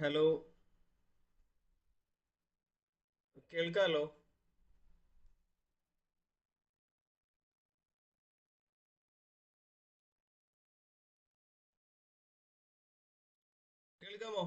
Hello കേൾക്കാലോ കേൾക്കാമോ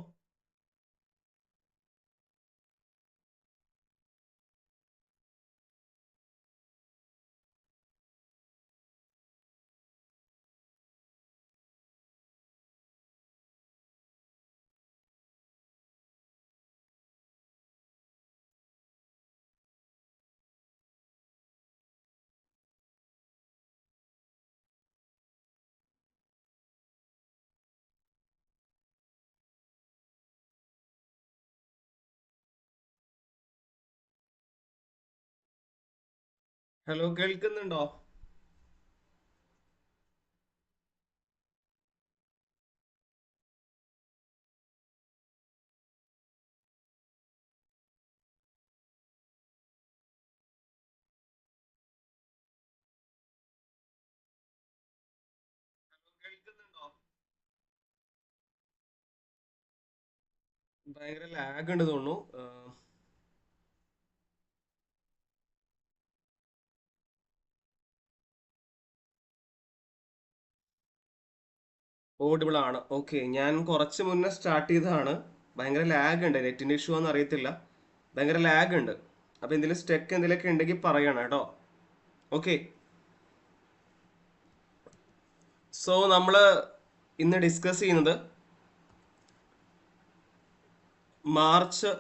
hello കേൾക്കുന്നുണ്ടോ? ഭയങ്കര ലാഗ് ഉണ്ട് തോന്നുന്നു. ഓഡിബിൾ ആണ്. ഓക്കെ ഞാൻ കുറച്ച് മുന്നേ സ്റ്റാർട്ട് ചെയ്തതാണ്. ഭയങ്കര ലാഗ് ഉണ്ട്. നെറ്റിന്റെ ഇഷ്യൂ ആണെന്ന് അറിയത്തില്ല. ഭയങ്കര ലാഗ് ഉണ്ട്. അപ്പൊ എന്തെങ്കിലും സ്റ്റെക്ക് എന്തെങ്കിലുമൊക്കെ ഉണ്ടെങ്കിൽ പറയണം കേട്ടോ. ഓക്കെ സോ നമ്മൾ ഇന്ന് ഡിസ്കസ് ചെയ്യുന്നത് മാർച്ച്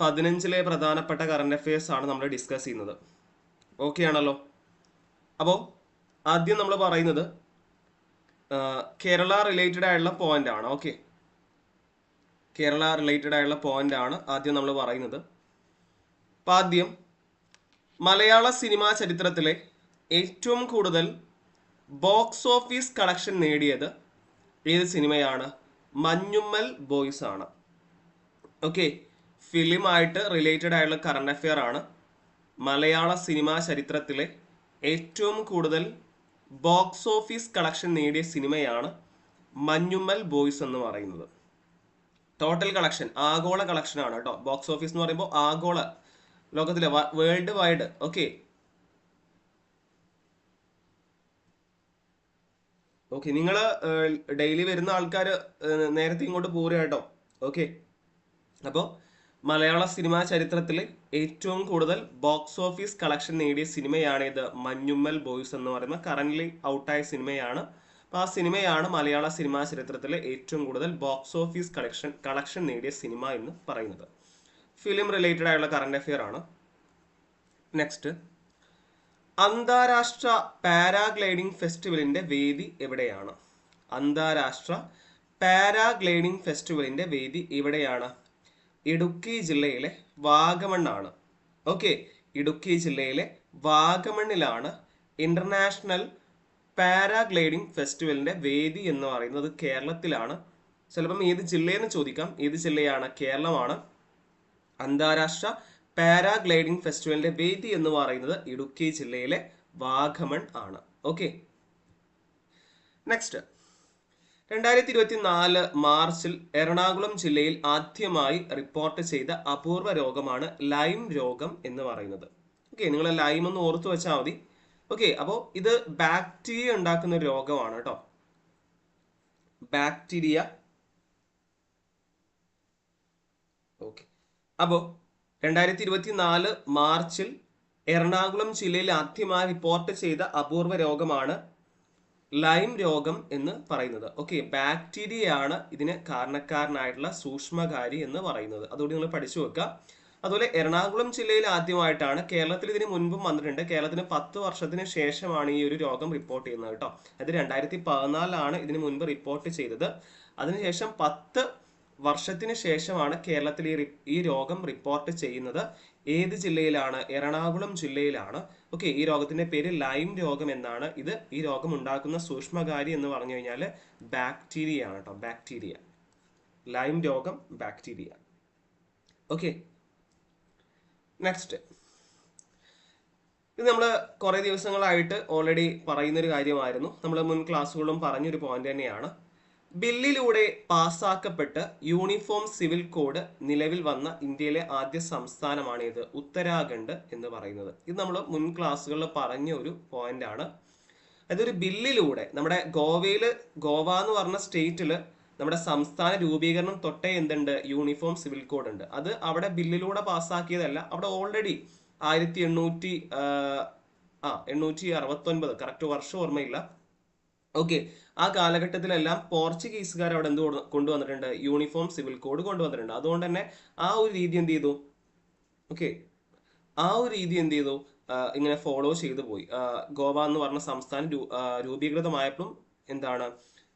പതിനഞ്ചിലെ പ്രധാനപ്പെട്ട കറണ്ട് അഫയേഴ്സ് ആണ് നമ്മൾ ഡിസ്കസ് ചെയ്യുന്നത്. ഓക്കെ ആണല്ലോ? അപ്പോൾ ആദ്യം നമ്മൾ പറയുന്നത് കേരള റിലേറ്റഡ് ആയിട്ടുള്ള പോയിന്റ് ആണ്. ഓക്കെ കേരള റിലേറ്റഡ് ആയിട്ടുള്ള പോയിന്റ് ആണ് ആദ്യം നമ്മൾ പറയുന്നത്. അപ്പം ആദ്യം മലയാള സിനിമാ ചരിത്രത്തിലെ ഏറ്റവും കൂടുതൽ ബോക്സ് ഓഫീസ് കളക്ഷൻ നേടിയത് ഏത് സിനിമയാണ് മഞ്ഞുമ്മൽ ബോയ്സ് ആണ്. ഓക്കെ ഫിലിമായിട്ട് റിലേറ്റഡ് ആയിട്ടുള്ള കറണ്ട് അഫെയർ ആണ് മലയാള സിനിമാ ചരിത്രത്തിലെ ഏറ്റവും കൂടുതൽ ബോക്സ് ഓഫീസ് കളക്ഷൻ നേടിയ സിനിമയാണ് മഞ്ഞുമ്മൽ ബോയ്സ് എന്ന് പറയുന്നത്. ടോട്ടൽ കളക്ഷൻ ആഗോള കളക്ഷൻ ആണ് കേട്ടോ. ബോക്സ് ഓഫീസ് എന്ന് പറയുമ്പോൾ ആഗോള ലോകത്തിലെ വേൾഡ് വൈഡ് ഓക്കെ ഓക്കെ നിങ്ങൾ ഡെയിലി വരുന്ന ആൾക്കാർ നേരത്തെ ഇങ്ങോട്ട് പോരുക കേട്ടോ. ഓക്കെ അപ്പോൾ മലയാള സിനിമാ ചരിത്രത്തിൽ ഏറ്റവും കൂടുതൽ ബോക്സ് ഓഫീസ് കളക്ഷൻ നേടിയ സിനിമയാണ് ഇത് മഞ്ഞുമ്മൽ ബോയ്സ് എന്ന് പറയുന്ന കറന്റ്ലി ഔട്ടായ സിനിമയാണ്. അപ്പോൾ ആ സിനിമയാണ് മലയാള സിനിമാ ചരിത്രത്തിലെ ഏറ്റവും കൂടുതൽ ബോക്സ് ഓഫീസ് കളക്ഷൻ കളക്ഷൻ നേടിയ സിനിമ എന്ന് പറയുന്നത്. ഫിലിം റിലേറ്റഡ് ആയുള്ള കറന്റ് അഫെയർ ആണ്. നെക്സ്റ്റ് അന്താരാഷ്ട്ര പാരാഗ്ലൈഡിംഗ് ഫെസ്റ്റിവലിന്റെ വേദി എവിടെയാണ്? അന്താരാഷ്ട്ര പാരാഗ്ലൈഡിംഗ് ഫെസ്റ്റിവലിന്റെ വേദി എവിടെയാണ്? ഇടുക്കി ജില്ലയിലെ വാഗമണ്ണാണ്. ഓക്കെ ഇടുക്കി ജില്ലയിലെ വാഗമണ്ണിലാണ് ഇന്റർനാഷണൽ പാരാഗ്ലൈഡിംഗ് ഫെസ്റ്റിവലിന്റെ വേദി എന്ന് പറയുന്നത് കേരളത്തിലാണ്. ചിലപ്പം ഏത് ജില്ലയെന്ന് ചോദിക്കാം. ഏത് ജില്ലയാണ്? കേരളമാണ്. അന്താരാഷ്ട്ര പാരാഗ്ലൈഡിംഗ് ഫെസ്റ്റിവലിന്റെ വേദി എന്ന് പറയുന്നത് ഇടുക്കി ജില്ലയിലെ വാഗമൺ ആണ്. ഓക്കെ നെക്സ്റ്റ് രണ്ടായിരത്തി ഇരുപത്തി നാല് മാർച്ചിൽ എറണാകുളം ജില്ലയിൽ ആദ്യമായി റിപ്പോർട്ട് ചെയ്ത അപൂർവ രോഗമാണ് ലൈം രോഗം എന്ന് പറയുന്നത്. ഓക്കെ നിങ്ങൾ ലൈം ഒന്ന് ഓർത്തു വെച്ചാൽ മതി. ഓക്കെ അപ്പോൾ ഇത് ബാക്ടീരിയ ഉണ്ടാക്കുന്ന ഒരു രോഗമാണ് കേട്ടോ ബാക്ടീരിയ ഓക്കെ അപ്പോൾ രണ്ടായിരത്തി ഇരുപത്തി നാല് മാർച്ചിൽ എറണാകുളം ജില്ലയിൽ ആദ്യമായി റിപ്പോർട്ട് ചെയ്ത അപൂർവ രോഗമാണ് ലൈം രോഗം എന്ന് പറയുന്നത്. ഓക്കെ ബാക്ടീരിയയാണ് ഇതിന് കാരണക്കാരനായിട്ടുള്ള സൂക്ഷ്മകാരി എന്ന് പറയുന്നത്. അതുകൊണ്ട് നിങ്ങൾ പഠിച്ചു വെക്കുക. അതുപോലെ എറണാകുളം ജില്ലയിൽ ആദ്യമായിട്ടാണ് കേരളത്തിൽ ഇതിന് മുൻപും വന്നിട്ടുണ്ട്. കേരളത്തിന് പത്ത് വർഷത്തിന് ശേഷമാണ് ഈ ഒരു രോഗം റിപ്പോർട്ട് ചെയ്യുന്നത് കേട്ടോ. അത് രണ്ടായിരത്തി പതിനാലിലാണ് ഇതിന് മുൻപ് റിപ്പോർട്ട് ചെയ്തത്. അതിനുശേഷം പത്ത് വർഷത്തിന് ശേഷമാണ് കേരളത്തിൽ ഈ ഈ രോഗം റിപ്പോർട്ട് ചെയ്യുന്നത്. ഏത് ജില്ലയിലാണ്? എറണാകുളം ജില്ലയിലാണ്. ഓക്കെ ഈ രോഗത്തിന്റെ പേര് ലൈം രോഗം എന്നാണ്. ഇത് ഈ രോഗം ഉണ്ടാക്കുന്ന സൂക്ഷ്മകാരി എന്ന് പറഞ്ഞു കഴിഞ്ഞാൽ ബാക്ടീരിയ ആണ് കേട്ടോ ബാക്ടീരിയ ലൈം രോഗം ബാക്ടീരിയ ഓക്കെ. നെക്സ്റ്റ് ഇത് നമ്മൾ കുറേ ദിവസങ്ങളായിട്ട് ഓൾറെഡി പറയുന്നൊരു കാര്യമായിരുന്നു. നമ്മൾ മുൻ ക്ലാസ്സുകളും പറഞ്ഞൊരു പോയിന്റ് തന്നെയാണ്. ബില്ലിലൂടെ പാസാക്കപ്പെട്ട് യൂണിഫോം സിവിൽ കോഡ് നിലവിൽ വന്ന ഇന്ത്യയിലെ ആദ്യ സംസ്ഥാനമാണ് ഇത് ഉത്തരാഖണ്ഡ് എന്ന് പറയുന്നത്. ഇത് നമ്മൾ മുൻ ക്ലാസ്സുകളിൽ പറഞ്ഞ ഒരു പോയിന്റ് ആണ്. അതൊരു ബില്ലിലൂടെ നമ്മുടെ ഗോവയിൽ ഗോവ എന്ന് പറഞ്ഞ സ്റ്റേറ്റിൽ നമ്മുടെ സംസ്ഥാന രൂപീകരണം തൊട്ടേ എന്തുണ്ട്? യൂണിഫോം സിവിൽ കോഡ് ഉണ്ട്. അത് അവിടെ ബില്ലിലൂടെ പാസ്സാക്കിയതല്ല അവിടെ ഓൾറെഡി ആയിരത്തി എണ്ണൂറ്റി ആ എണ്ണൂറ്റി അറുപത്തൊൻപത് കറക്റ്റ് വർഷം ഓർമ്മയില്ല. ഓക്കെ ആ കാലഘട്ടത്തിലെല്ലാം പോർച്ചുഗീസുകാർ അവിടെ എന്ത് കൊണ്ടുവന്നിട്ടുണ്ട്? യൂണിഫോം സിവിൽ കോഡ് കൊണ്ടുവന്നിട്ടുണ്ട്. അതുകൊണ്ട് തന്നെ ആ ഒരു രീതി എന്ത് ചെയ്തു? ഓക്കെ ആ ഒരു രീതി എന്ത് ചെയ്തു? ഇങ്ങനെ ഫോളോ ചെയ്തു പോയി. ഗോവ എന്ന് പറഞ്ഞ സംസ്ഥാനം രൂപീകൃതമായപ്പോഴും എന്താണ്?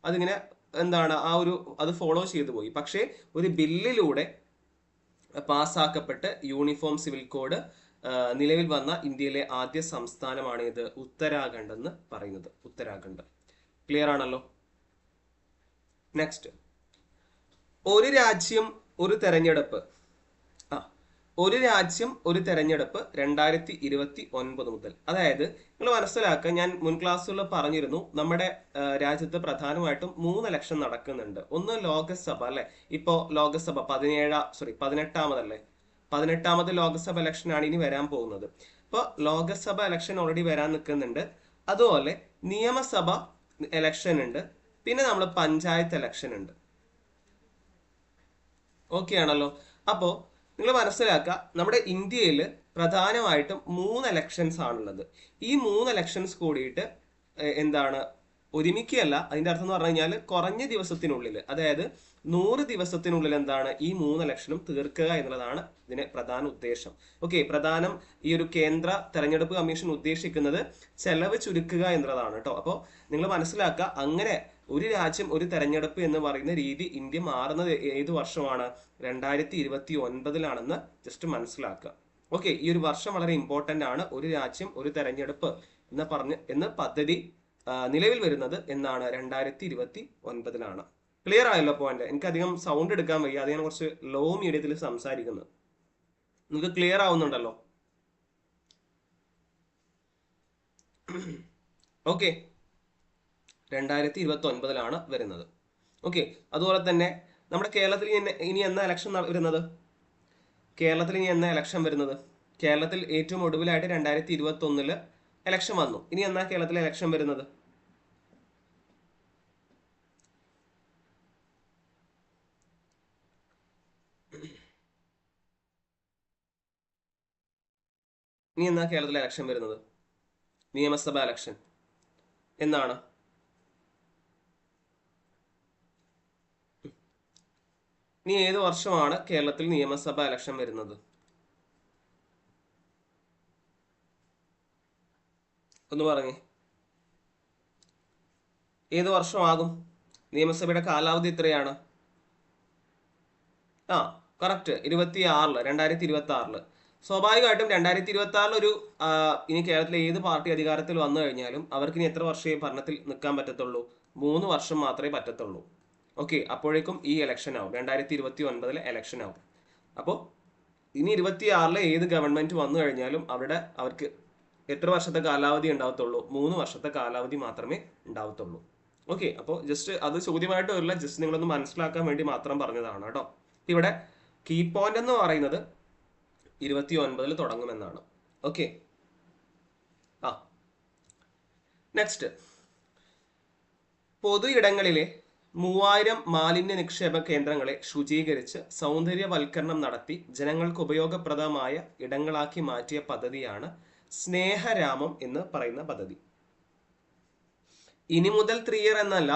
അതിങ്ങനെ എന്താണ്? ആ ഒരു അത് ഫോളോ ചെയ്തു പോയി. പക്ഷേ ഒരു ബില്ലിലൂടെ പാസ്സാക്കപ്പെട്ട് യൂണിഫോം സിവിൽ കോഡ് നിലവിൽ വന്ന ഇന്ത്യയിലെ ആദ്യ സംസ്ഥാനമാണ് ഇത് ഉത്തരാഖണ്ഡ് എന്ന് പറയുന്നത്. ഉത്തരാഖണ്ഡ്. ക്ലിയർ ആണല്ലോ. നെക്സ്റ്റ് ഒരു രാജ്യം ഒരു തെരഞ്ഞെടുപ്പ്. ആ ഒരു രാജ്യം ഒരു തെരഞ്ഞെടുപ്പ് രണ്ടായിരത്തി ഇരുപത്തി ഒൻപത് മുതൽ. അതായത് നിങ്ങൾ മനസ്സിലാക്കുക ഞാൻ മുൻ ക്ലാസ്സുകളിൽ പറഞ്ഞിരുന്നു നമ്മുടെ രാജ്യത്ത് പ്രധാനമായിട്ടും മൂന്ന് ഇലക്ഷൻ നടക്കുന്നുണ്ട്. ഒന്ന് ലോകസഭ അല്ലെ? ഇപ്പോ ലോകസഭ പതിനേഴാം സോറി പതിനെട്ടാമതല്ലേ? പതിനെട്ടാമത് ലോകസഭ ഇലക്ഷൻ ആണ് ഇനി വരാൻ പോകുന്നത്. അപ്പോൾ ലോകസഭ ഇലക്ഷൻ ഓൾറെഡി വരാൻ നിൽക്കുന്നുണ്ട്. അതുപോലെ നിയമസഭ ഇലക്ഷൻ ഉണ്ട്. പിന്നെ നമ്മൾ പഞ്ചായത്ത് എലക്ഷൻ ഉണ്ട്. ഓക്കെ ആണല്ലോ. അപ്പോൾ നിങ്ങൾ മനസ്സിലാക്കുക നമ്മുടെ ഇന്ത്യയിൽ പ്രധാനമായിട്ടും മൂന്ന് എലക്ഷൻസ് ആണുള്ളത്. ഈ മൂന്ന് എലക്ഷൻസ് കൂടിയിട്ട് എന്താണ്? ഒരുമിക്കുകയല്ല. അതിന്റെ അർത്ഥം എന്ന് പറഞ്ഞു കഴിഞ്ഞാൽ കുറഞ്ഞ ദിവസത്തിനുള്ളിൽ അതായത് നൂറ് ദിവസത്തിനുള്ളിൽ എന്താണ് ഈ മൂന്ന് ലക്ഷണം തീർക്കുക എന്നുള്ളതാണ് ഇതിന് പ്രധാന ഉദ്ദേശം. ഓക്കെ പ്രധാനം ഈ ഒരു കേന്ദ്ര തെരഞ്ഞെടുപ്പ് കമ്മീഷൻ ഉദ്ദേശിക്കുന്നത് ചെലവ് ചുരുക്കുക എന്നുള്ളതാണ് കേട്ടോ അപ്പോൾ നിങ്ങൾ മനസ്സിലാക്കുക അങ്ങനെ ഒരു രാജ്യം ഒരു തെരഞ്ഞെടുപ്പ് എന്ന് പറയുന്ന രീതി ഇന്ത്യ മാറുന്നത് ഏത് വർഷമാണ്? രണ്ടായിരത്തി ഇരുപത്തി ഒൻപതിലാണെന്ന് ജസ്റ്റ് മനസ്സിലാക്കുക. ഓക്കെ ഈ ഒരു വർഷം വളരെ ഇമ്പോർട്ടന്റ് ആണ്. ഒരു രാജ്യം ഒരു തെരഞ്ഞെടുപ്പ് എന്ന് പറഞ്ഞ് എന്ന പദ്ധതി നിലവിൽ വരുന്നത് എന്നാണ്. രണ്ടായിരത്തി ഇരുപത്തി ഒൻപതിലാണ് ക്ലിയർ ആയല്ലോ പോയിന്റ് എനിക്ക് അധികം സൗണ്ട് എടുക്കാൻ വയ്യ. അത് ഞാൻ കുറച്ച് ലോ മീഡിയത്തിൽ സംസാരിക്കുന്നത് നിങ്ങൾക്ക് ക്ലിയർ ആവുന്നുണ്ടല്ലോ? ഓക്കെ രണ്ടായിരത്തി ഇരുപത്തി ഒൻപതിലാണ് വരുന്നത്. ഓക്കെ അതുപോലെ തന്നെ നമ്മുടെ കേരളത്തിൽ ഇനി എന്ന ഇലക്ഷൻ വരുന്നത്? കേരളത്തിൽ ഇനി എന്നാ ഇലക്ഷൻ വരുന്നത്? കേരളത്തിൽ ഏറ്റവും ഒടുവിലായിട്ട് രണ്ടായിരത്തി ഇരുപത്തി ഒന്നിൽ ഇലക്ഷൻ വന്നു. ഇനി എന്നാ കേരളത്തിൽ ഇലക്ഷൻ വരുന്നത്? ഇനി എന്നാ കേരളത്തിലെ ഇലക്ഷൻ വരുന്നത്? നിയമസഭ ഇലക്ഷൻ എന്നാണ്? ഇനി ഏത് വർഷമാണ് കേരളത്തിൽ നിയമസഭ ഇലക്ഷൻ വരുന്നത്? ഒന്ന് പറഞ്ഞേ. ഏത് വർഷമാകും? നിയമസഭയുടെ കാലാവധി എത്രയാണ്? ആ കറക്റ്റ് ഇരുപത്തി ആറിൽ രണ്ടായിരത്തി ഇരുപത്തി ആറിൽ സ്വാഭാവികമായിട്ടും രണ്ടായിരത്തി ഇരുപത്തി ആറിൽ ഒരു ഇനി കേരളത്തിലെ ഏത് പാർട്ടി അധികാരത്തിൽ വന്നു കഴിഞ്ഞാലും അവർക്ക് ഇനി എത്ര വർഷമേ ഭരണത്തിൽ നിൽക്കാൻ പറ്റത്തുള്ളൂ? മൂന്ന് വർഷം മാത്രമേ പറ്റത്തുള്ളൂ. ഓക്കെ അപ്പോഴേക്കും ഈ ഇലക്ഷൻ ആവും. രണ്ടായിരത്തി ഇരുപത്തി ഒൻപതിലെ ഇലക്ഷൻ ആവും. അപ്പോൾ ഇനി ഇരുപത്തി ആറിലെ ഏത് ഗവൺമെന്റ് വന്നു കഴിഞ്ഞാലും അവിടെ അവർക്ക് എത്ര വർഷത്തെ കാലാവധി ഉണ്ടാവത്തുള്ളൂ? മൂന്ന് വർഷത്തെ കാലാവധി മാത്രമേ ഉണ്ടാവത്തുള്ളൂ. ഓക്കെ അപ്പോൾ ജസ്റ്റ് അത് ചോദ്യമായിട്ട് വരില്ല. ജസ്റ്റ് നിങ്ങളൊന്ന് മനസ്സിലാക്കാൻ വേണ്ടി മാത്രം പറഞ്ഞതാണ് കേട്ടോ. ഇവിടെ കീ പോയിന്റ് എന്ന് പറയുന്നത് ഇരുപത്തി ഒൻപതിൽ തുടങ്ങുമെന്നാണ്. ഓക്കെ ആ. നെക്സ്റ്റ് പൊതു ഇടങ്ങളിലെ മൂവായിരം മാലിന്യ നിക്ഷേപ കേന്ദ്രങ്ങളെ ശുചീകരിച്ച് സൗന്ദര്യവൽക്കരണം നടത്തി ജനങ്ങൾക്ക് ഉപയോഗപ്രദമായ ഇടങ്ങളാക്കി മാറ്റിയ പദ്ധതിയാണ് സ്നേഹരാമം എന്ന് പറയുന്ന പദ്ധതി. ഇനി മുതൽ ത്രീ ഇയർ എന്നല്ല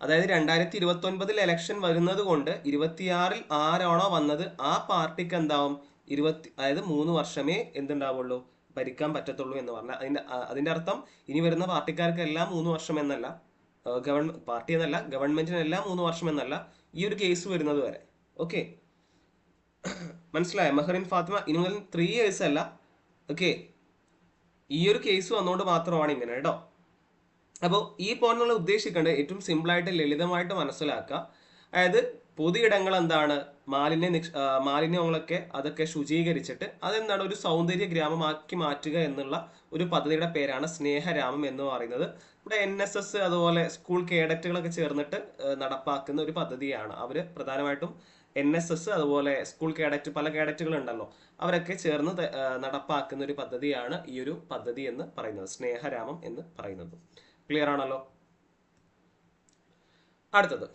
അതായത് രണ്ടായിരത്തി ഇരുപത്തി ഒൻപതിൽ ഇലക്ഷൻ വരുന്നത് കൊണ്ട് ഇരുപത്തിയാറിൽ ആരാണോ വന്നത് ആ പാർട്ടിക്ക് എന്താവും? ഇരുപത്തി അതായത് മൂന്ന് വർഷമേ എന്തുണ്ടാവുള്ളൂ? ഭരിക്കാൻ പറ്റത്തുള്ളൂ എന്ന് പറഞ്ഞാൽ അതിന്റെ അതിന്റെ അർത്ഥം ഇനി വരുന്ന പാർട്ടിക്കാർക്ക് എല്ലാം മൂന്ന് വർഷം എന്നല്ല ഗവൺ പാർട്ടി എന്നല്ല ഗവൺമെന്റിനെല്ലാം മൂന്ന് വർഷം എന്നല്ല ഈ ഒരു കേസ് വരുന്നത് വരെ. ഓക്കെ? മനസ്സിലായ? മെഹറിൻ ഫാത്തിമ ഇനി മുതൽ ത്രീ ഇയേഴ്സ് അല്ല. ഓക്കെ? ഈ ഒരു കേസ് വന്നുകൊണ്ട് മാത്രമാണ് ഇങ്ങനെ കേട്ടോ. അപ്പോൾ ഈ പോയിന്റ് നമ്മൾ ഉദ്ദേശിക്കേണ്ടത് ഏറ്റവും സിമ്പിളായിട്ട് ലളിതമായിട്ട് മനസ്സിലാക്കുക. അതായത് പൊതു ഇടങ്ങൾ എന്താണ്? മാലിന്യ നിക്ഷ മാലിന്യങ്ങളൊക്കെ അതൊക്കെ ശുചീകരിച്ചിട്ട് അതെന്താണ് ഒരു സൗന്ദര്യ ഗ്രാമമാക്കി മാറ്റുക എന്നുള്ള ഒരു പദ്ധതിയുടെ പേരാണ് സ്നേഹരാമം എന്ന് പറയുന്നത്. ഇവിടെ എൻ എസ് എസ് അതുപോലെ സ്കൂൾ കേഡറ്റുകളൊക്കെ ചേർന്നിട്ട് നടപ്പാക്കുന്ന ഒരു പദ്ധതിയാണ്. അവർ പ്രധാനമായിട്ടും എൻ എസ് എസ് അതുപോലെ സ്കൂൾ കേഡറ്റ് പല കേഡറ്റുകൾ ഉണ്ടല്ലോ അവരൊക്കെ ചേർന്ന് നടപ്പാക്കുന്ന ഒരു പദ്ധതിയാണ് ഈ ഒരു പദ്ധതി എന്ന് പറയുന്നത്. സ്നേഹരാമം എന്ന് പറയുന്നത്. ക്ലിയർ ആണല്ലോ? അടുത്തത്.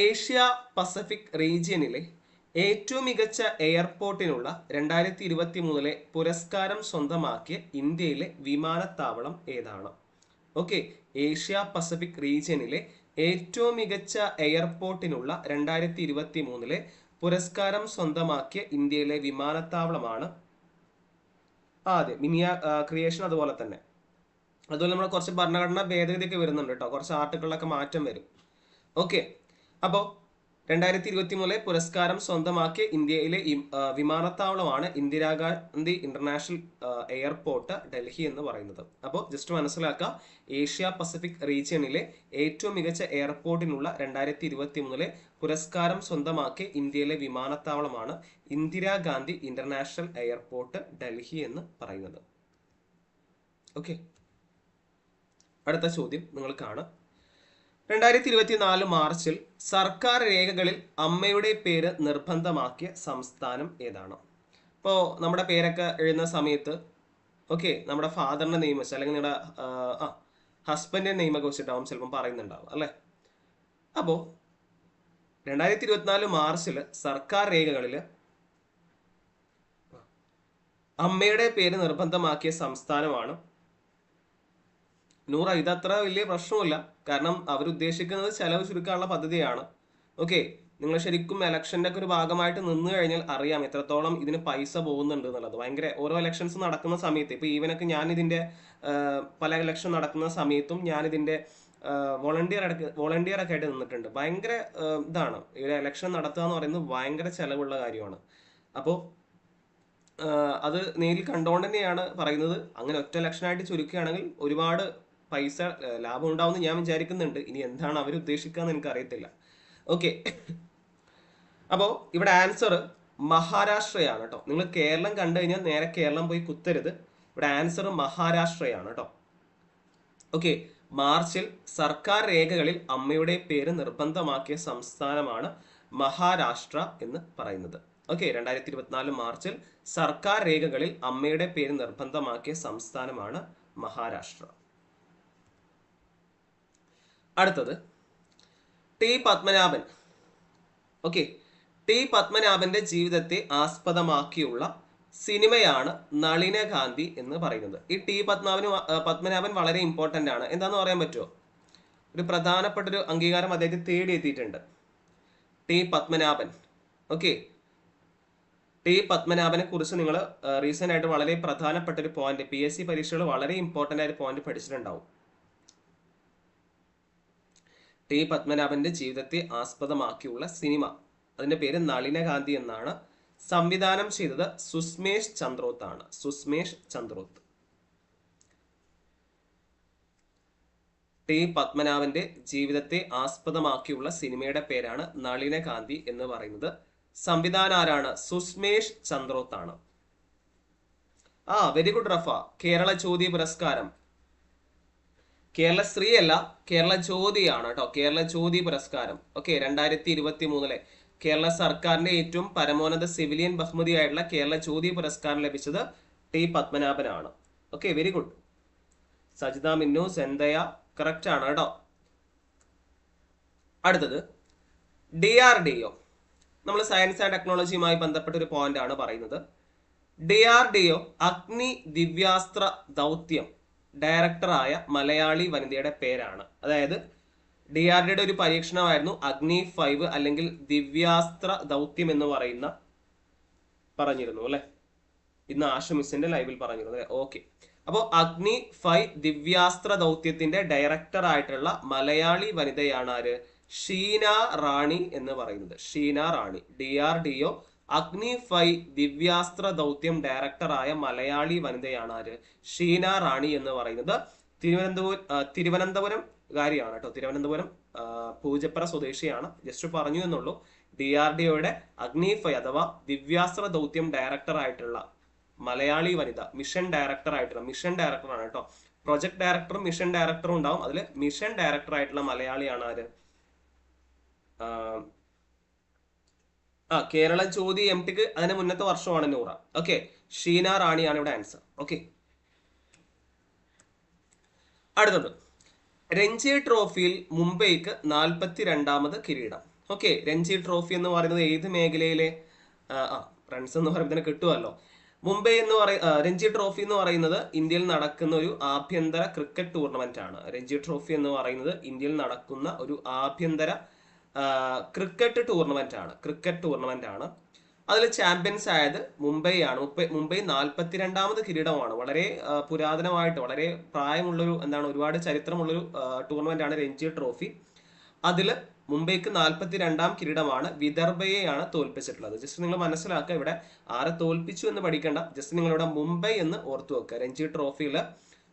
ഏഷ്യ പസഫിക് റീജിയനിലെ ഏറ്റവും മികച്ച എയർപോർട്ടിനുള്ള രണ്ടായിരത്തി ഇരുപത്തി മൂന്നിലെ പുരസ്കാരം സ്വന്തമാക്കിയ ഇന്ത്യയിലെ വിമാനത്താവളം ഏതാണ്? ഓക്കെ ഏഷ്യ പസഫിക് റീജിയനിലെ ഏറ്റവും മികച്ച എയർപോർട്ടിനുള്ള രണ്ടായിരത്തി ഇരുപത്തി മൂന്നിലെ പുരസ്കാരം സ്വന്തമാക്കിയ ഇന്ത്യയിലെ വിമാനത്താവളമാണ് ആ അതെ മിനിയ ക്രിയേഷൻ അതുപോലെ തന്നെ. അതുപോലെ നമ്മൾ കുറച്ച് ഭരണഘടന ഭേദഗതിയൊക്കെ വരുന്നുണ്ട് കേട്ടോ കുറച്ച് ആർട്ടിക്കിളിലൊക്കെ മാറ്റം വരും. ഓക്കെ അപ്പോൾ രണ്ടായിരത്തി ഇരുപത്തി മൂന്നിലെ പുരസ്കാരം സ്വന്തമാക്കിയ ഇന്ത്യയിലെ വിമാനത്താവളമാണ് ഇന്ദിരാഗാന്ധി ഇന്റർനാഷണൽ എയർപോർട്ട് ഡൽഹി എന്ന് പറയുന്നത്. അപ്പോൾ ജസ്റ്റ് മനസ്സിലാക്കുക ഏഷ്യ പസഫിക് റീജിയണിലെ ഏറ്റവും മികച്ച എയർപോർട്ടിനുള്ള രണ്ടായിരത്തി ഇരുപത്തി മൂന്നിലെ പുരസ്കാരം സ്വന്തമാക്കിയ ഇന്ത്യയിലെ വിമാനത്താവളമാണ് ഇന്ദിരാഗാന്ധി ഇന്റർനാഷണൽ എയർപോർട്ട് ഡൽഹി എന്ന് പറയുന്നത്. ഓക്കെ. അടുത്ത ചോദ്യം നിങ്ങൾ കാണും രണ്ടായിരത്തി ഇരുപത്തിനാല് മാർച്ചിൽ സർക്കാർ രേഖകളിൽ അമ്മയുടെ പേര് നിർബന്ധമാക്കിയ സംസ്ഥാനം ഏതാണ്? ഇപ്പോൾ നമ്മുടെ പേരൊക്കെ എഴുതുന്ന സമയത്ത് ഓക്കെ നമ്മുടെ ഫാദറിന്റെ നെയിം വെച്ച് അല്ലെങ്കിൽ നിങ്ങളുടെ ആ ഹസ്ബൻഡിന്റെ നെയിമൊക്കെ വെച്ചിട്ടാവും ചിലപ്പം പറയുന്നുണ്ടാവും അല്ലേ? അപ്പോൾ രണ്ടായിരത്തി ഇരുപത്തിനാല് മാർച്ചിൽ സർക്കാർ രേഖകളിൽ അമ്മയുടെ പേര് നിർബന്ധമാക്കിയ സംസ്ഥാനമാണ് നൂറ ഇതത്ര വലിയ പ്രശ്നമില്ല കാരണം അവരുദ്ദേശിക്കുന്നത് ചെലവ് ചുരുക്കാനുള്ള പദ്ധതിയാണ്. ഓക്കെ നിങ്ങൾ ശരിക്കും ഇലക്ഷന്റെ ഒക്കെ ഒരു ഭാഗമായിട്ട് നിന്ന് കഴിഞ്ഞാൽ അറിയാം എത്രത്തോളം ഇതിന് പൈസ പോകുന്നുണ്ട് എന്നുള്ളത്. ഭയങ്കര ഓരോ ഇലക്ഷൻസ് നടക്കുന്ന സമയത്ത് ഇപ്പൊ ഈവനൊക്കെ ഞാൻ ഇതിന്റെ പല ഇലക്ഷൻ നടക്കുന്ന സമയത്തും ഞാൻ ഇതിന്റെ വോളണ്ടിയർ അടക്ക വോളണ്ടിയർ ഒക്കെ ആയിട്ട് നിന്നിട്ടുണ്ട്. ഭയങ്കര ഇതാണ്. ഒരു ഇലക്ഷൻ നടത്തുക എന്ന് പറയുന്നത് ഭയങ്കര ചെലവുള്ള കാര്യമാണ്. അപ്പോൾ അത് നേരിൽ കണ്ടുകൊണ്ട് തന്നെയാണ് പറയുന്നത്. അങ്ങനെ ഒറ്റ ഇലക്ഷനായിട്ട് ചുരുക്കുകയാണെങ്കിൽ ഒരുപാട് പൈസ ലാഭം ഉണ്ടാവുമെന്ന് ഞാൻ വിചാരിക്കുന്നുണ്ട്. ഇനി എന്താണ് അവർ ഉദ്ദേശിക്കുക എന്ന് എനിക്ക് അറിയത്തില്ല ഓക്കെ. അപ്പോൾ ഇവിടെ ആൻസർ മഹാരാഷ്ട്രയാണ് കേട്ടോ നിങ്ങൾ കേരളം കണ്ടു കഴിഞ്ഞാൽ നേരെ കേരളം പോയി കുത്തരുത്. ഇവിടെ ആൻസർ മഹാരാഷ്ട്രയാണ് കേട്ടോ ഓക്കെ. മാർച്ചിൽ സർക്കാർ രേഖകളിൽ അമ്മയുടെ പേര് നിർബന്ധമാക്കിയ സംസ്ഥാനമാണ് മഹാരാഷ്ട്ര എന്ന് പറയുന്നത്. ഓക്കെ. രണ്ടായിരത്തി ഇരുപത്തിനാല് മാർച്ചിൽ സർക്കാർ രേഖകളിൽ അമ്മയുടെ പേര് നിർബന്ധമാക്കിയ സംസ്ഥാനമാണ് മഹാരാഷ്ട്ര. അടുത്തത്. ടി പത്മനാഭൻ. ഓക്കെ. ടി പത്മനാഭന്റെ ജീവിതത്തെ ആസ്പദമാക്കിയുള്ള സിനിമയാണ് നളിനകാന്തി എന്ന് പറയുന്നത്. ഈ ടി പത്മനാഭന് പത്മനാഭൻ വളരെ ഇമ്പോർട്ടന്റ് ആണ്. എന്താന്ന് പറയാൻ പറ്റുമോ ഒരു പ്രധാനപ്പെട്ട ഒരു അംഗീകാരം അദ്ദേഹത്തെ തേടി എത്തിയിട്ടുണ്ട് ടി പത്മനാഭൻ. ഓക്കെ. ടി പത്മനാഭനെ കുറിച്ച് നിങ്ങൾ റീസെന്റ് ആയിട്ട് വളരെ പ്രധാനപ്പെട്ട ഒരു പോയിന്റ് പി എസ് സി പരീക്ഷകൾ വളരെ ഇമ്പോർട്ടന്റ് ആയ പോയിന്റ് പഠിച്ചിട്ടുണ്ടാവും. ടി പത്മനാഭന്റെ ജീവിതത്തെ ആസ്പദമാക്കിയുള്ള സിനിമ. അതിന്റെ പേര് നളിനകാന്തി എന്നാണ്. സംവിധാനം ചെയ്തത് സുസ്മേഷ് ചന്ദ്രോത്ത് ആണ് സുസ്മേഷ് ചന്ദ്രോത്ത്. ടി പത്മനാഭന്റെ ജീവിതത്തെ ആസ്പദമാക്കിയുള്ള സിനിമയുടെ പേരാണ് നളിനകാന്തി എന്ന് പറയുന്നത്. സംവിധാനം ആരാണ്? സുസ്മേഷ് ചന്ദ്രോത്താണ്. ആ വെരി ഗുഡ് റഫ. കേരള ചോദ്യ പുരസ്കാരം. കേരള സ്ത്രീ അല്ല കേരള ജ്യോതിയാണ് കേട്ടോ. കേരള ജ്യോതി പുരസ്കാരം. ഓക്കെ രണ്ടായിരത്തി ഇരുപത്തി മൂന്നിലെ കേരള സർക്കാരിന്റെ ഏറ്റവും പരമോന്നത സിവിലിയൻ ബഹുമതിയായിട്ടുള്ള കേരള ജ്യോതി പുരസ്കാരം ലഭിച്ചത് T പത്മനാഭനാണ്. Okay very good Sajitha Minnu സെന്തയ correct ആണ് കേട്ടോ. അടുത്തത് ഡി ആർ ഡി ഒ നമ്മൾ സയൻസ് ആൻഡ് ടെക്നോളജിയുമായി ബന്ധപ്പെട്ട ഒരു പോയിന്റ് ആണ് പറയുന്നത്. ഡി ആർ ഡി ഒ അഗ്നി ദിവ്യാസ്ത്ര ദൗത്യം. ഡയറക്ടറായ മലയാളി വനിതയുടെ പേരാണ്. അതായത് ഡി ആർ ഡിയുടെ ഒരു പരീക്ഷണമായിരുന്നു അഗ്നി ഫൈവ് അല്ലെങ്കിൽ ദിവ്യാസ്ത്ര ദൗത്യം എന്ന് പറയുന്ന പറഞ്ഞിരുന്നു അല്ലെ? ഇന്ന് ആഷമിസിന്റെ ലൈവിൽ പറഞ്ഞിരുന്നു അല്ലെ? ഓക്കെ. അപ്പോൾ അഗ്നി ഫൈവ് ദിവ്യാസ്ത്ര ദൗത്യത്തിന്റെ ഡയറക്ടർ ആയിട്ടുള്ള മലയാളി വനിതയാണ് ആര്? ഷീന റാണി എന്ന് പറയുന്നത്. Sheena Rani. D R D O Agni five Divyastra ദൗത്യം ഡയറക്ടറായ മലയാളി വനിതയാണ് ആര്? ഷീന റാണി എന്ന് പറയുന്നത്. തിരുവനന്തപുരം തിരുവനന്തപുരം കാര്യമാണ് കേട്ടോ. തിരുവനന്തപുരം പൂജപ്പുറ സ്വദേശിയാണ്. ജസ്റ്റ് പറഞ്ഞു എന്നുള്ളൂ. ഡി ആർ ഡി ഒയുടെ അഗ്നിഫൈ അഥവാ ദിവ്യാസ്ത്ര ദൗത്യം ഡയറക്ടർ ആയിട്ടുള്ള മലയാളി വനിത മിഷൻ ഡയറക്ടർ ആയിട്ടുള്ള മിഷൻ ഡയറക്ടറാണ് കേട്ടോ. പ്രൊജക്ട് ഡയറക്ടറും മിഷൻ ഡയറക്ടറും ഉണ്ടാവും. അതിൽ മിഷൻ ഡയറക്ടർ ആയിട്ടുള്ള മലയാളിയാണ് ആര്? ആ കേരള ജ്യോതി എം ടിക്ക് അതിന് മുന്നത്തെ വർഷമാണ് നൂറ. ഓക്കെ ഷീന റാണിയാണ് ഇവിടെ ആൻസർ ഓക്കെ അടുത്തത്. രഞ്ജി ട്രോഫിയിൽ മുംബൈക്ക് നാൽപ്പത്തി രണ്ടാമത് കിരീടം. ഓക്കെ രഞ്ജി ട്രോഫി എന്ന് പറയുന്നത് ഏത് മേഖലയിലെ? ആ റൺസ് എന്ന് പറയുമ്പോൾ കിട്ടുമല്ലോ മുംബൈ എന്ന് പറയ രഞ്ജി ട്രോഫി എന്ന് പറയുന്നത് ഇന്ത്യയിൽ നടക്കുന്ന ഒരു ആഭ്യന്തര ക്രിക്കറ്റ് ടൂർണമെന്റ് ആണ്. രഞ്ജി ട്രോഫി എന്ന് പറയുന്നത് ഇന്ത്യയിൽ നടക്കുന്ന ഒരു ആഭ്യന്തര ക്രിക്കറ്റ് ടൂർണമെന്റ് ആണ്. ക്രിക്കറ്റ് ടൂർണമെന്റ് ആണ്. അതിൽ ചാമ്പ്യൻസ് ആയത് മുംബൈ ആണ് മുംബൈ മുംബൈ നാൽപ്പത്തിരണ്ടാമത് കിരീടമാണ്. വളരെ പുരാതനമായിട്ട് വളരെ പ്രായമുള്ളൊരു എന്താണ് ഒരുപാട് ചരിത്രമുള്ളൊരു ടൂർണമെന്റ് ആണ് രഞ്ജി ട്രോഫി അതിൽ മുംബൈക്ക് നാൽപ്പത്തി രണ്ടാം കിരീടമാണ് വിദർഭയെയാണ് തോൽപ്പിച്ചിട്ടുള്ളത്. ജസ്റ്റ് നിങ്ങൾ മനസ്സിലാക്കുക ഇവിടെ ആരെ തോൽപ്പിച്ചു എന്ന് പഠിക്കേണ്ട. ജസ്റ്റ് നിങ്ങളിവിടെ മുംബൈ എന്ന് ഓർത്തു വെക്കുക. രഞ്ജി ട്രോഫിയിൽ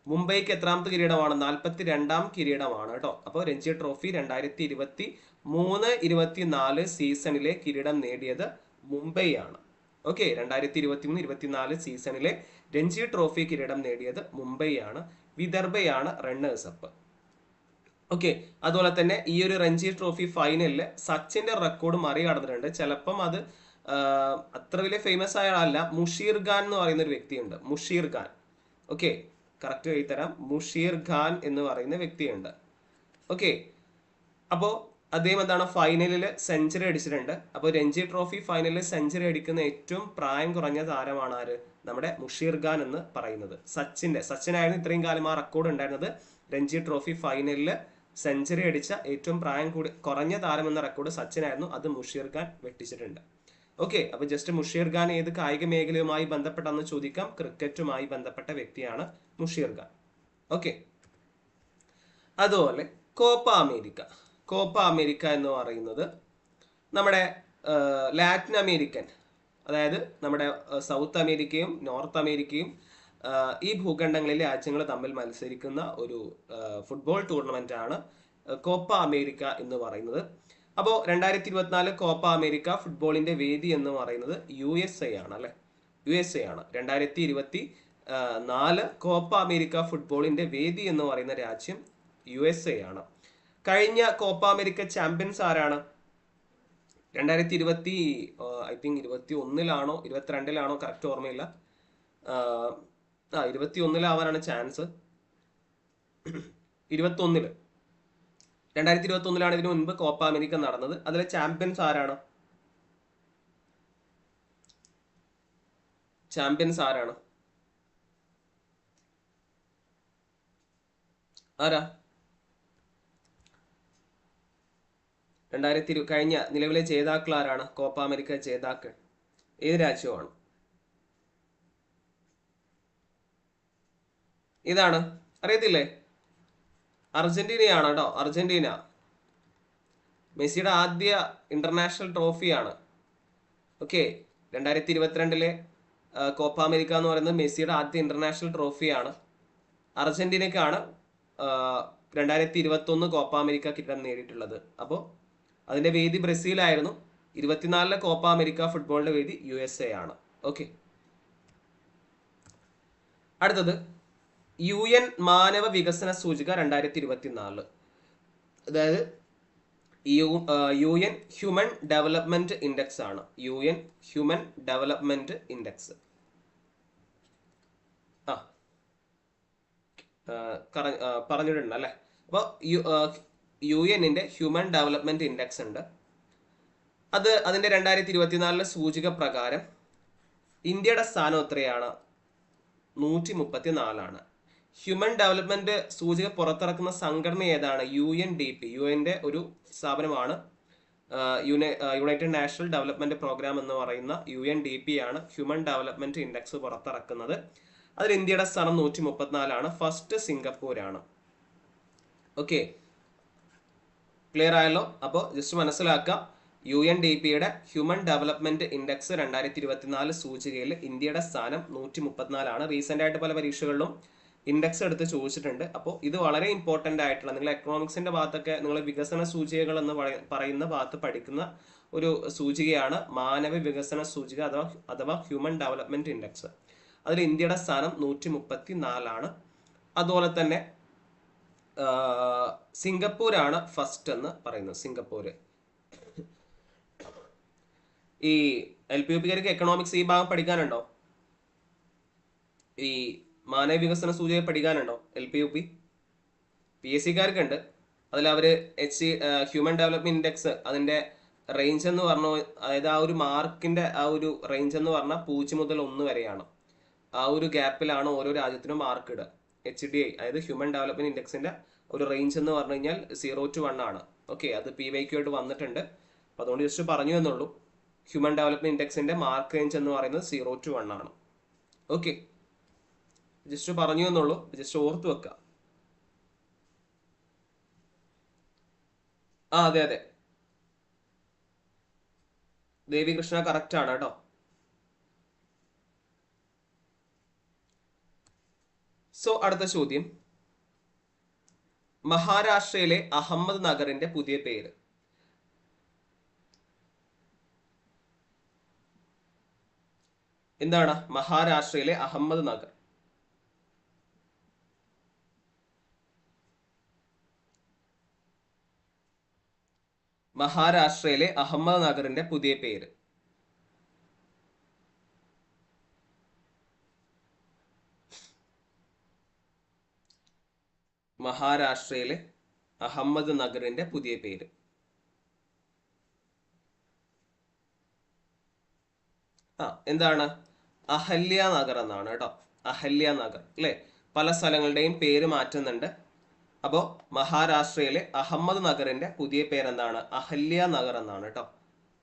മുംബൈക്ക് എത്രാമത്തെ കിരീടമാണ്? നാൽപ്പത്തി രണ്ടാം കിരീടമാണ് കേട്ടോ. അപ്പോൾ രഞ്ജി ട്രോഫി രണ്ടായിരത്തി ഇരുപത്തി മൂന്ന് ഇരുപത്തി നാല് സീസണിലെ കിരീടം നേടിയത് മുംബൈയാണ്. ഓക്കെ രണ്ടായിരത്തി ഇരുപത്തി മൂന്ന് ഇരുപത്തിനാല് സീസണിലെ രഞ്ജി ട്രോഫി കിരീടം നേടിയത് മുംബൈയാണ്. വിദർഭയാണ് റണ്ണേഴ്സ് അപ്പ് ഓക്കെ അതുപോലെ തന്നെ ഈ ഒരു രഞ്ജി ട്രോഫി ഫൈനലിൽ സച്ചിന്റെ റെക്കോർഡ് മറികടന്നിട്ടുണ്ട് ചിലപ്പം അത് അത്ര വലിയ ഫേമസ് ആയ ആളല്ല. മുഷീർ ഖാൻ എന്ന് പറയുന്ന ഒരു വ്യക്തിയുണ്ട്. മുഷീർ ഖാൻ. ഓക്കെ കറക്റ്റ് എഴുതി തരാം. മുഷീർ ഖാൻ എന്ന് പറയുന്ന വ്യക്തിയുണ്ട്. ഓക്കെ അപ്പോൾ അദ്ദേഹം എന്താണ് ഫൈനലിൽ സെഞ്ചുറി അടിച്ചിട്ടുണ്ട്. അപ്പോൾ രഞ്ജി ട്രോഫി ഫൈനലിൽ സെഞ്ചുറി അടിക്കുന്ന ഏറ്റവും പ്രായം കുറഞ്ഞ താരമാണ് ആര്? നമ്മുടെ മുഷീർ ഖാൻ എന്ന് പറയുന്നത്. സച്ചിന്റെ സച്ചിനായിരുന്നു ഇത്രയും കാലം ആ റെക്കോർഡ് ഉണ്ടായിരുന്നത്. രഞ്ജി ട്രോഫി ഫൈനലിൽ സെഞ്ചുറി അടിച്ച ഏറ്റവും പ്രായം കൂടി കുറഞ്ഞ താരം എന്ന റെക്കോർഡ് സച്ചിനായിരുന്നു. അത് മുഷീർ ഖാൻ വെട്ടിച്ചിട്ടുണ്ട്. ഓക്കെ അപ്പോൾ ജസ്റ്റ് മുഷീർ ഖാൻ ഏത് കായിക മേഖലയുമായി ബന്ധപ്പെട്ടെന്ന് ചോദിക്കാം. ക്രിക്കറ്റുമായി ബന്ധപ്പെട്ട വ്യക്തിയാണ് മുഷീർ ഖാൻ. ഓക്കെ അതുപോലെ കോപ്പ അമേരിക്ക. കോപ്പ അമേരിക്ക എന്ന് പറയുന്നത് നമ്മുടെ ലാറ്റിൻ അമേരിക്കൻ അതായത് നമ്മുടെ സൗത്ത് അമേരിക്കയും നോർത്ത് അമേരിക്കയും ഈ ഭൂഖണ്ഡങ്ങളിലെ രാജ്യങ്ങൾ തമ്മിൽ മത്സരിക്കുന്ന ഒരു ഫുട്ബോൾ ടൂർണമെന്റ് ആണ് കോപ്പ അമേരിക്ക എന്ന് പറയുന്നത്. അപ്പോൾ രണ്ടായിരത്തി ഇരുപത്തിനാല് കോപ്പ അമേരിക്ക ഫുട്ബോളിന്റെ വേദി എന്ന് പറയുന്നത് യു എസ് എ ആണ് അല്ലെ? യു എസ് എ ആണ്. രണ്ടായിരത്തി ഇരുപത്തി നാല് കോപ്പ അമേരിക്ക ഫുട്ബോളിന്റെ വേദി എന്ന് പറയുന്ന രാജ്യം യു എസ് എ ആണ്. കഴിഞ്ഞ കോപ്പ അമേരിക്ക ചാമ്പ്യൻസ് ആരാണ്? രണ്ടായിരത്തി ഇരുപത്തി ഐ തിങ്ക് ഇരുപത്തി ഒന്നിലാണോ ഇരുപത്തിരണ്ടിലാണോ കറക്റ്റ് ഓർമ്മയില്ല. ഇരുപത്തി ഒന്നിലാവാനാണ് ചാൻസ് ഇരുപത്തി ഒന്നിൽ രണ്ടായിരത്തി ഇരുപത്തി ഒന്നിലാണ് ഇതിനു മുൻപ് കോപ്പ അമേരിക്ക നടന്നത്. അതിലെ ചാമ്പ്യൻസ് ആരാണ്? ചാമ്പ്യൻസ് ആരാണ്? ആരാ? രണ്ടായിരത്തി ഇരു കഴിഞ്ഞ നിലവിലെ ജേതാക്കൾ ആരാണ് കോപ്പ അമേരിക്ക ജേതാക്കൾ. ഏത് രാജ്യമാണ് ഇതാണ്. അറിയത്തില്ലേ? അർജന്റീനയാണ്? കേട്ടോ അർജന്റീന. മെസ്സിയുടെ ആദ്യ ഇന്റർനാഷണൽ ട്രോഫിയാണ് ഓക്കെ രണ്ടായിരത്തി ഇരുപത്തിരണ്ടിലെ കോപ്പ അമേരിക്ക എന്ന് പറയുന്നത് മെസ്സിയുടെ ആദ്യ ഇന്റർനാഷണൽ ട്രോഫിയാണ് അർജന്റീനക്കാണ് രണ്ടായിരത്തി ഇരുപത്തി ഒന്ന് കോപ്പ അമേരിക്ക കിരീടം നേടിയിട്ടുള്ളത്. അപ്പോൾ അതിന്റെ വേദി ബ്രസീലായിരുന്നു. ഇരുപത്തിനാലിലെ കോപ്പ അമേരിക്ക ഫുട്ബോളിന്റെ വേദി യു എസ് എ ആണ്. ഓക്കെ. അടുത്തത് യു എൻ മാനവ വികസന സൂചിക രണ്ടായിരത്തി ഇരുപത്തിനാല് അതായത് U U N human development index ആണ്. U N human development index. ആ, പറഞ്ഞിട്ടുണ്ട് അല്ലേ? അപ്പോൾ യു എന്നിന്റെ ഹ്യൂമൻ ഡെവലപ്മെന്റ് ഇൻഡെക്സ് ഉണ്ട്. അത് അതിന്റെ രണ്ടായിരത്തി ഇരുപത്തിനാലിലെ സൂചിക പ്രകാരം ഇന്ത്യയുടെ സ്ഥാനം എത്രയാണ്? നൂറ്റി മുപ്പത്തി നാലാണ് ഹ്യൂമൻ ഡെവലപ്മെന്റ് സൂചിക പുറത്തിറക്കുന്ന സംഘടന ഏതാണ്? U N D P U എന്റെ ഒരു സ്ഥാപനമാണ് യുണൈറ്റഡ് നാഷണൽ ഡെവലപ്മെന്റ് പ്രോഗ്രാം എന്ന് പറയുന്ന യു എൻ ഡി പി ആണ് ഹ്യൂമൻ ഡെവലപ്മെന്റ് ഇൻഡെക്സ് പുറത്തിറക്കുന്നത്. അതിൽ ഇന്ത്യയുടെ സ്ഥാനം നൂറ്റി മുപ്പത്തിനാലാണ് ഫസ്റ്റ് സിംഗപ്പൂരാണ് ഓക്കെ ക്ലിയർ ആയല്ലോ? അപ്പോൾ ജസ്റ്റ് മനസ്സിലാക്കാം. യു എൻ ഡി പിയുടെ ഹ്യൂമൻ ഡെവലപ്മെന്റ് ഇൻഡെക്സ് രണ്ടായിരത്തി ഇരുപത്തിനാല് സൂചികയിൽ ഇന്ത്യയുടെ സ്ഥാനം നൂറ്റി മുപ്പത്തിനാലാണ് റീസെന്റ് ആയിട്ട് പല പരീക്ഷകളിലും ഇൻഡെക്സ് എടുത്ത് ചോദിച്ചിട്ടുണ്ട്. അപ്പോൾ ഇത് വളരെ ഇമ്പോർട്ടന്റ് ആയിട്ടുള്ള നിങ്ങൾ എക്കണോമിക്സിന്റെ ഭാഗത്തൊക്കെ നിങ്ങൾ വികസന സൂചികകൾ എന്ന് പറയുന്ന ഭാഗത്ത് പഠിക്കുന്ന ഒരു സൂചികയാണ് മാനവ വികസന സൂചിക അഥവാ അഥവാ ഹ്യൂമൻ ഡെവലപ്മെന്റ് ഇൻഡെക്സ് അതിൽ ഇന്ത്യയുടെ സ്ഥാനം നൂറ്റി മുപ്പത്തി നാലാണ് അതുപോലെ തന്നെ സിംഗപ്പൂരാണ് ഫസ്റ്റ് എന്ന് പറയുന്നത് സിംഗപ്പൂര്. ഈ എൽ പി യു പിക്കാർക്ക് എക്കണോമിക്സ് ഈ ഭാഗം പഠിക്കാനുണ്ടോ? ഈ മാനവ വികസന സൂചിക പഠിക്കാനുണ്ടോ L P U P? P S സിക്കാർക്കുണ്ട്. അതിൽ അവർ എച്ച് ഹ്യൂമൻ ഡെവലപ്മെന്റ് ഇൻഡെക്സ് അതിന്റെ റേഞ്ച് എന്ന് പറഞ്ഞു അതായത് ആ ഒരു മാർക്കിന്റെ ആ ഒരു റേഞ്ച് എന്ന് പറഞ്ഞാൽ പൂജ്യം മുതൽ ഒന്ന് വരെയാണ്. ആ ഒരു ഗ്യാപ്പിലാണ് ഓരോ രാജ്യത്തിനും മാർക്ക് ഇടുക. എച്ച് ഡി ഐ അതായത് ഹ്യൂമൻ ഡെവലപ്മെന്റ് ഇൻഡെക്സിന്റെ ഒരു റേഞ്ച് എന്ന് പറഞ്ഞു കഴിഞ്ഞാൽ സീറോ ടു വൺ ആണ്. ഓക്കെ അത് പി വൈക്യു ആയിട്ട് വന്നിട്ടുണ്ട്. അപ്പോൾ അതുകൊണ്ട് ജസ്റ്റ് പറഞ്ഞു എന്നുള്ളൂ. ഹ്യൂമൻ ഡെവലപ്മെന്റ് ഇൻഡെക്സിന്റെ മാർക്ക് റേഞ്ച് എന്ന് പറയുന്നത് സീറോ ടു വൺ ആണ്. ഓക്കെ ജസ്റ്റ് പറഞ്ഞു എന്നുള്ളൂ. ജസ്റ്റ് ഓർത്ത് വെക്കുക ആ അതെ അതെ. ദേവികൃഷ്ണ കറക്റ്റ് ആണ് കേട്ടോ. സോ അടുത്ത ചോദ്യം. മഹാരാഷ്ട്രയിലെ അഹമ്മദ് നഗറിന്റെ പുതിയ പേര്. എന്താണ്? മഹാരാഷ്ട്രയിലെ അഹമ്മദ് നഗർ. മഹാരാഷ്ട്രയിലെ അഹമ്മദ് നഗറിന്റെ പുതിയ പേര്. മഹാരാഷ്ട്രയിലെ അഹമ്മദ് നഗറിന്റെ പുതിയ പേര്. ആ എന്താണ്? അഹല്യ നഗർ എന്നാണ് കേട്ടോ. അഹല്യ നഗർ അല്ലെ? പല സ്ഥലങ്ങളുടെയും പേര് മാറ്റുന്നുണ്ട്. അപ്പോൾ മഹാരാഷ്ട്രയിലെ അഹമ്മദ് നഗറിന്റെ പുതിയ പേരെന്താണ്? അഹല്യ നഗർ എന്നാണ് കേട്ടോ.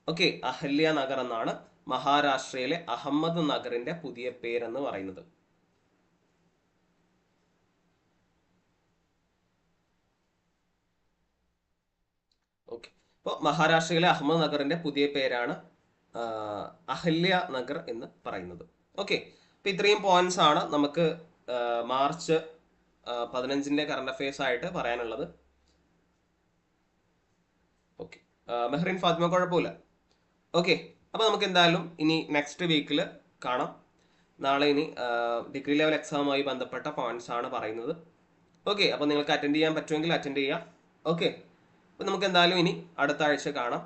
ഓക്കെ അഹല്യ നഗർ എന്നാണ് മഹാരാഷ്ട്രയിലെ അഹമ്മദ് നഗറിന്റെ പുതിയ പേരെന്ന് പറയുന്നത് ഓക്കെ അപ്പോൾ മഹാരാഷ്ട്രയിലെ അഹമ്മദ് നഗറിന്റെ പുതിയ പേരാണ് അഹല്യ നഗർ എന്ന് പറയുന്നത്. ഓക്കെ അപ്പോൾ ഇത്രയും പോയിന്റ്സ് ആണ് നമുക്ക് മാർച്ച് പതിനഞ്ചിന്റെ കറണ്ട് അഫയേഴ്സ് ആയിട്ട് പറയാനുള്ളത്. ഓക്കെ മെഹ്റിൻ ഫാത്തിമ കുഴപ്പമില്ല. ഓക്കെ അപ്പോൾ നമുക്ക് എന്തായാലും ഇനി നെക്സ്റ്റ് വീക്കിൽ കാണാം. നാളെ ഇനി ഡിഗ്രി ലെവൽ എക്സാമുമായി ബന്ധപ്പെട്ട പോയിന്റ്സ് ആണ് പറയുന്നത്. ഓക്കെ അപ്പോൾ നിങ്ങൾക്ക് അറ്റൻഡ് ചെയ്യാൻ പറ്റുമെങ്കിൽ അറ്റൻഡ് ചെയ്യാം. ഓക്കെ അപ്പോൾ നമുക്ക് എന്തായാലും ഇനി അടുത്ത ആഴ്ച കാണാം.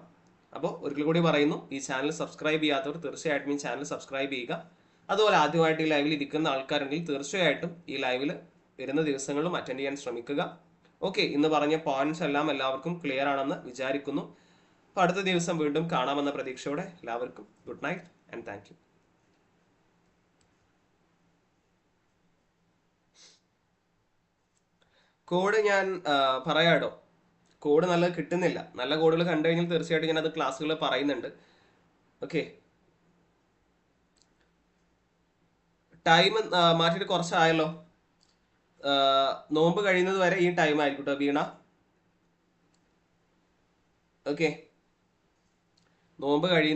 അപ്പോൾ ഒരിക്കൽ കൂടി പറയുന്നു ഈ ചാനൽ സബ്സ്ക്രൈബ് ചെയ്യാത്തവർ തീർച്ചയായിട്ടും ഈ ചാനൽ സബ്സ്ക്രൈബ് ചെയ്യുക. അതുപോലെ ആദ്യമായിട്ട് ഈ ലൈവിൽ ഇരിക്കുന്ന ആൾക്കാരുണ്ടെങ്കിൽ തീർച്ചയായിട്ടും ഈ ലൈവിൽ വരുന്ന ദിവസങ്ങളിലും അറ്റൻഡ് ചെയ്യാൻ ശ്രമിക്കുക. ഓക്കെ ഇന്ന് പറഞ്ഞ പോയിന്റ്സ് എല്ലാം എല്ലാവർക്കും ക്ലിയർ ആണെന്ന് വിചാരിക്കുന്നു. അപ്പോൾ അടുത്ത ദിവസം വീണ്ടും കാണാമെന്ന പ്രതീക്ഷയോടെ എല്ലാവർക്കും good night and thank code ഞാൻ പറയാടോ കോഡ് നല്ല കിട്ടുന്നില്ല. നല്ല കോഡുകൾ കണ്ടു കഴിഞ്ഞാൽ തീർച്ചയായിട്ടും ഞാൻ അത് ക്ലാസ്സുകൾ പറയുന്നുണ്ട്. ഓക്കെ ടൈം മാറ്റിയിട്ട് കുറച്ചായല്ലോ. നോമ്പ് കഴിയുന്നത് വരെ ഈ ടൈം ആയിരിക്കും കേട്ടോ വീണ. ഓക്കെ നോമ്പ് കഴിയുന്ന